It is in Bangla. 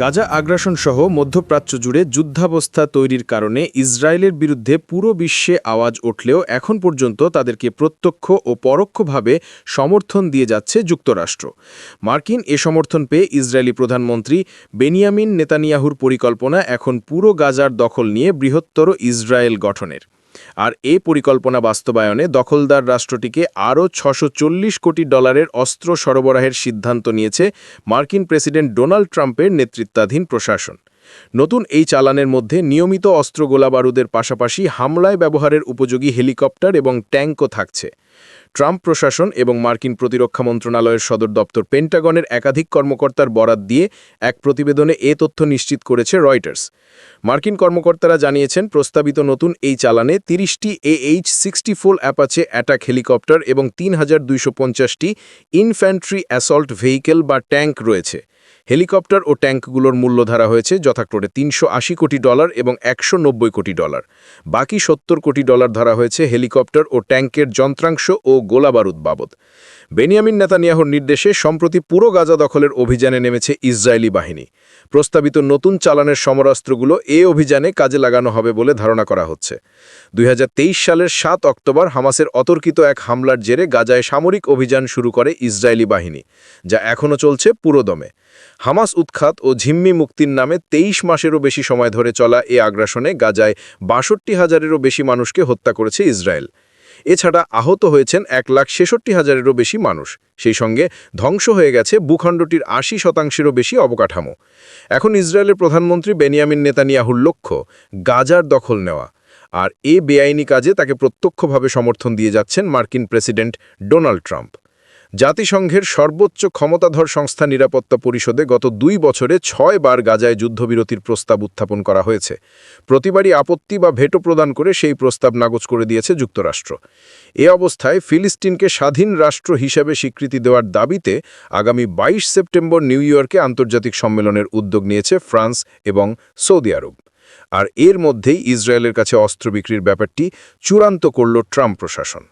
গাজা আগ্রাসন সহ মধ্যপ্রাচ্য জুড়ে যুদ্ধাবস্থা তৈরির কারণে ইসরায়েলের বিরুদ্ধে পুরো বিশ্বে আওয়াজ উঠলেও এখন পর্যন্ত তাদেরকে প্রত্যক্ষ ও পরোক্ষভাবে সমর্থন দিয়ে যাচ্ছে যুক্তরাষ্ট্র। মার্কিন এ সমর্থন পেয়ে ইসরায়েলি প্রধানমন্ত্রী বেনিয়ামিন নেতানিয়াহুর পরিকল্পনা এখন পুরো গাজার দখল নিয়ে বৃহত্তর ইসরায়েল গঠনের। আর এ পরিকল্পনা বাস্তবায়নে দখলদার রাষ্ট্রটিকে আরও ছশো কোটি ডলারের অস্ত্র সরবরাহের সিদ্ধান্ত নিয়েছে মার্কিন প্রেসিডেন্ট ডোনাল্ড ট্রাম্পের নেতৃত্বাধীন প্রশাসন। নতুন এই চালানের মধ্যে নিয়মিত অস্ত্র গোলাবারুদের পাশাপাশি হামলায় ব্যবহারের উপযোগী হেলিকপ্টার এবং ট্যাঙ্কও থাকছে। ট্রাম্প প্রশাসন এবং মার্কিন প্রতিরক্ষা মন্ত্রণালয়ের সদর দপ্তর পেন্টাগনের একাধিক কর্মকর্তার বরাত দিয়ে এক প্রতিবেদনে এ তথ্য নিশ্চিত করেছে রয়টার্স। মার্কিন কর্মকর্তারা জানিয়েছেন, প্রস্তাবিত নতুন এই চালানে তিরিশটি AH sixty four Apache attack helicopter এবং তিন হাজার দুইশো পঞ্চাশটি ইনফ্যান্ট্রি অ্যাসল্ট ভেহিকেল বা ট্যাঙ্ক রয়েছে। হেলিকপ্টার ও ট্যাঙ্কগুলোর মূল্য ধরা হয়েছে যথাক্রমে তিনশো আশি কোটি ডলার এবং একশো নব্বই কোটি ডলার। বাকি সত্তর কোটি ডলার ধরা হয়েছে হেলিকপ্টার ও ট্যাঙ্কের যন্ত্রাংশ ও গোলাবারুদ বাবদ। বেনিয়ামিন নেতানিয়াহুর নির্দেশে সম্প্রতি পুরো গাজা দখলের অভিযানে নেমেছে ইসরায়েলি বাহিনী। প্রস্তাবিত নতুন চালানের সমরাস্ত্রগুলো এ অভিযানে কাজে লাগানো হবে বলে ধারণা করা হচ্ছে। দুই হাজার তেইশ সালের সাত অক্টোবর হামাসের অতর্কিত এক হামলার জেরে গাজায় সামরিক অভিযান শুরু করে ইসরায়েলি বাহিনী, যা এখনও চলছে পুরোদমে হামাস উৎখাত ও ঝিম্মি মুক্তির নামে তেইশ মাসেরও বেশি সময় ধরে চলা এ আগ্রাসনে গাজায় বাষট্টি হাজারেরও বেশি মানুষকে হত্যা করেছে ইসরায়েল। এছাড়া আহত হয়েছেন এক লাখ ছেষট্টি হাজারেরও বেশি মানুষ। সেই সঙ্গে ধ্বংস হয়ে গেছে ভূখণ্ডটির আশি শতাংশেরও বেশি অবকাঠামো। এখন ইসরায়েলের প্রধানমন্ত্রী বেনিয়ামিন নেতানিয়াহুর লক্ষ্য, গাজার দখল নেওয়া। আর এ বেআইনি কাজে তাকে প্রত্যক্ষভাবে সমর্থন দিয়ে যাচ্ছেন মার্কিন প্রেসিডেন্ট ডোনাল্ড ট্রাম্প। জাতিসংঘের সর্বোচ্চ ক্ষমতাধর সংস্থা নিরাপত্তা পরিষদে গত দুই বছরে ছয় বার গাজায় যুদ্ধবিরতির প্রস্তাব উত্থাপন করা হয়েছে। প্রতিবারই আপত্তি বা ভেটো প্রদান করে সেই প্রস্তাব নাগজ করে দিয়েছে যুক্তরাষ্ট্র। এ অবস্থায় ফিলিস্তিনকে স্বাধীন রাষ্ট্র হিসেবে স্বীকৃতি দেওয়ার দাবিতে আগামী ২২ সেপ্টেম্বর নিউ ইয়র্কে আন্তর্জাতিক সম্মেলনের উদ্যোগ নিয়েছে ফ্রান্স এবং সৌদি আরব। আর এর মধ্যেই ইসরায়েলের কাছে অস্ত্র বিক্রির ব্যাপারটি চূড়ান্ত করল ট্রাম্প প্রশাসন।